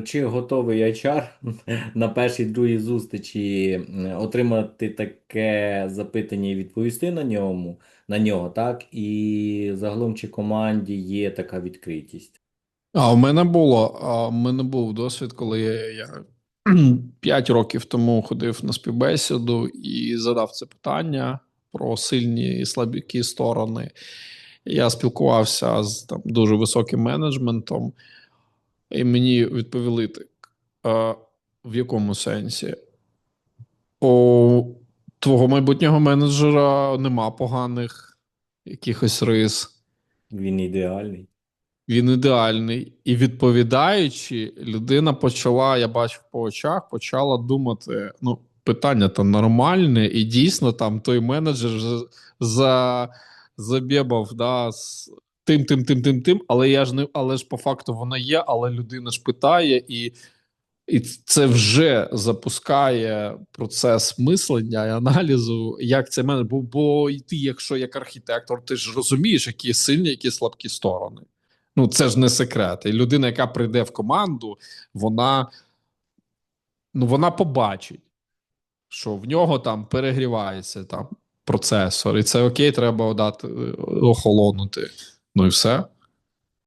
Чи готовий HR на першій другій зустрічі отримати таке запитання і відповісти на ньому, на нього, так? І загалом чи команді є така відкритість? А в мене було. А в мене був досвід, коли я 5 років тому ходив на співбесіду і задав це питання про сильні і слабкі сторони. Я спілкувався з там дуже високим менеджментом, і мені відповіли так: а, в якому сенсі? У твого майбутнього менеджера нема поганих якихось рис. Він ідеальний. Він ідеальний. І відповідаючи, людина почала, я бачив по очах, почала думати: ну, питання то нормальне, і дійсно там той менеджер ж за, забєбав, да, з тим, тим, тим, тим, тим, але я ж не, але ж по факту воно є, але людина ж питає, і, і це вже запускає процес мислення і аналізу, як це мене. Бо, бо і ти, якщо як архітектор, ти ж розумієш, які сильні, які слабкі сторони. Ну, це ж не секрет. І людина, яка прийде в команду, вона, ну, вона побачить, що в нього там перегрівається там процесор, і це окей, треба дати е, охолонути. Ну і все.